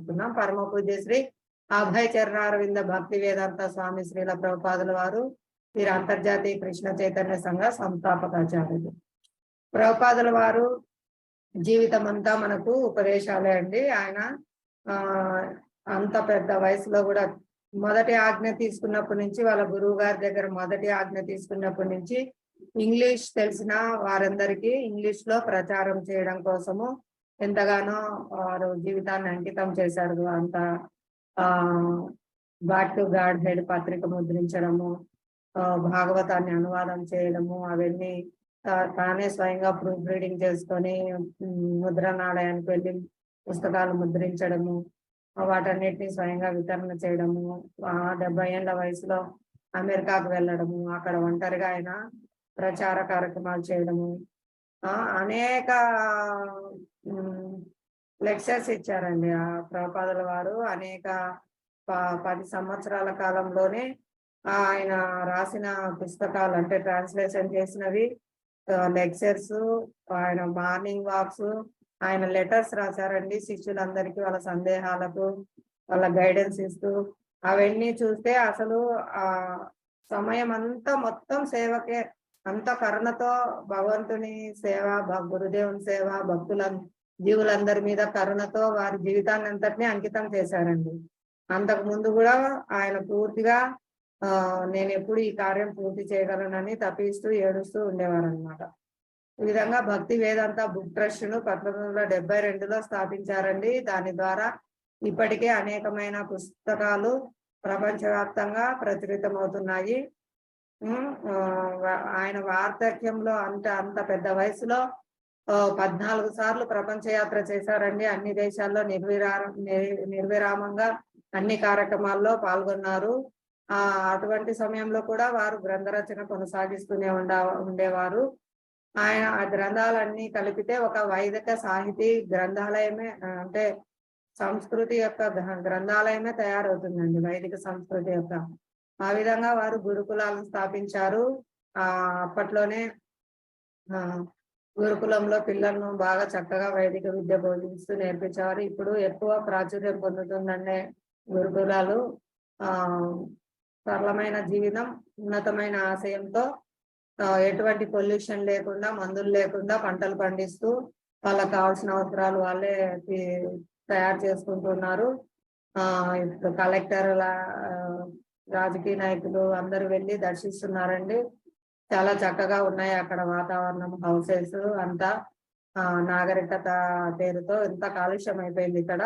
అనుకుంటున్నాం. పరమ పూజ్య శ్రీ అభయ చరణారవింద భక్తి వేదాంత స్వామి శ్రీల ప్రభుపాదుల వారు వీరు అంతర్జాతీయ కృష్ణ చైతన్య సంఘ సంస్థాపకాచార్యులు. ప్రభుపాదుల వారు జీవితం అంతా మనకు ఉపదేశాలే అండి. ఆయన ఆ అంత పెద్ద వయసులో కూడా మొదటి ఆజ్ఞ తీసుకున్నప్పటి నుంచి వాళ్ళ గురువు గారి దగ్గర మొదటి ఆజ్ఞ తీసుకున్నప్పటి నుంచి ఇంగ్లీష్ తెలిసిన వారందరికీ ఇంగ్లీష్లో ప్రచారం చేయడం కోసము ఎంతగానో వారు జీవితాన్ని అంకితం చేశారు. అంత ఆ బాట్ టు గాడ్ హెడ్ పత్రిక ముద్రించడము ఆ, భాగవతాన్ని అనువాదం చేయడము అవన్నీ తానే స్వయంగా ప్రూఫ్ రీడింగ్ చేసుకొని ముద్రణాలయానికి వెళ్ళి పుస్తకాలు ముద్రించడము వాటన్నిటిని స్వయంగా వితరణ చేయడము ఆ డెబ్బై ఏళ్ళ వయసులో అమెరికాకు వెళ్ళడము అక్కడ ఒంటరిగా ఆయన ప్రచార కార్యక్రమాలు చేయడము అనేక లెక్చర్స్ ఇచ్చారండి ఆ ప్రభుపాదుల వారు. అనేక ప- పది సంవత్సరాల కాలంలోనే ఆయన రాసిన పుస్తకాలు అంటే ట్రాన్స్లేషన్ చేసినవి లెక్చర్స్ ఆయన మార్నింగ్ వాక్స్ ఆయన లెటర్స్ రాశారండి శిష్యులందరికీ వాళ్ళ సందేహాలకు వాళ్ళ గైడెన్స్ ఇస్తూ. అవన్నీ చూస్తే అసలు ఆ సమయం అంతా మొత్తం సేవకే అంత కరుణతో భగవంతుని సేవ గురుదేవుని సేవ భక్తుల జీవులందరి మీద కరుణతో వారి జీవితాన్ని అంతటినీ అంకితం చేశారండి. అంతకు ముందు కూడా ఆయన పూర్తిగా ఆ నేను ఎప్పుడు ఈ కార్యం పూర్తి చేయగలనని తప్పిస్తూ ఏడుస్తూ ఉండేవారు అనమాట ఈ విధంగా భక్తి వేదాంత బుక్ ట్రస్ట్ను పంతొమ్మిది వందల డెబ్బై రెండులో స్థాపించారండి. దాని ద్వారా ఇప్పటికే అనేకమైన పుస్తకాలు ప్రపంచవ్యాప్తంగా ప్రచురితమవుతున్నాయి. ఆయన వార్ధక్యంలో అంత అంత పెద్ద వయసులో పద్నాలుగు సార్లు ప్రపంచ యాత్ర చేశారండి. అన్ని దేశాల్లో నిర్విరా నిర్విరామంగా అన్ని కార్యక్రమాల్లో పాల్గొన్నారు. ఆ అటువంటి సమయంలో కూడా వారు గ్రంథ రచన కొనసాగిస్తూనే ఉండ ఉండేవారు. ఆయన ఆ గ్రంథాలన్నీ కలిపితే ఒక వైదిక సాహితీ గ్రంథాలయమే అంటే సంస్కృతి యొక్క గ్రంథాలయమే తయారవుతుందండి. వైదిక సంస్కృతి యొక్క ఆ విధంగా వారు గురుకులాలను స్థాపించారు. ఆ అప్పట్లోనే ఆ గురుకులంలో పిల్లలను బాగా చక్కగా వైదిక విద్య బోధిస్తూ నేర్పించేవారు. ఇప్పుడు ఎక్కువ ప్రాచుర్యం పొందుతుందనే గురుకులాలు. ఆ సరళమైన జీవితం ఉన్నతమైన ఆశయంతో ఎటువంటి పొల్యూషన్ లేకుండా మందులు లేకుండా పంటలు పండిస్తూ వాళ్ళకి కావాల్సిన అవసరాలు వాళ్ళే తయారు చేసుకుంటున్నారు. ఆ ఇప్పుడు కలెక్టర్ రాజకీయ నాయకులు అందరూ వెళ్ళి దర్శిస్తున్నారండి. చాలా చక్కగా ఉన్నాయి అక్కడ వాతావరణం హౌసెస్ అంతా. ఆ నాగరికత పేరుతో ఎంత కాలుష్యం అయిపోయింది ఇక్కడ.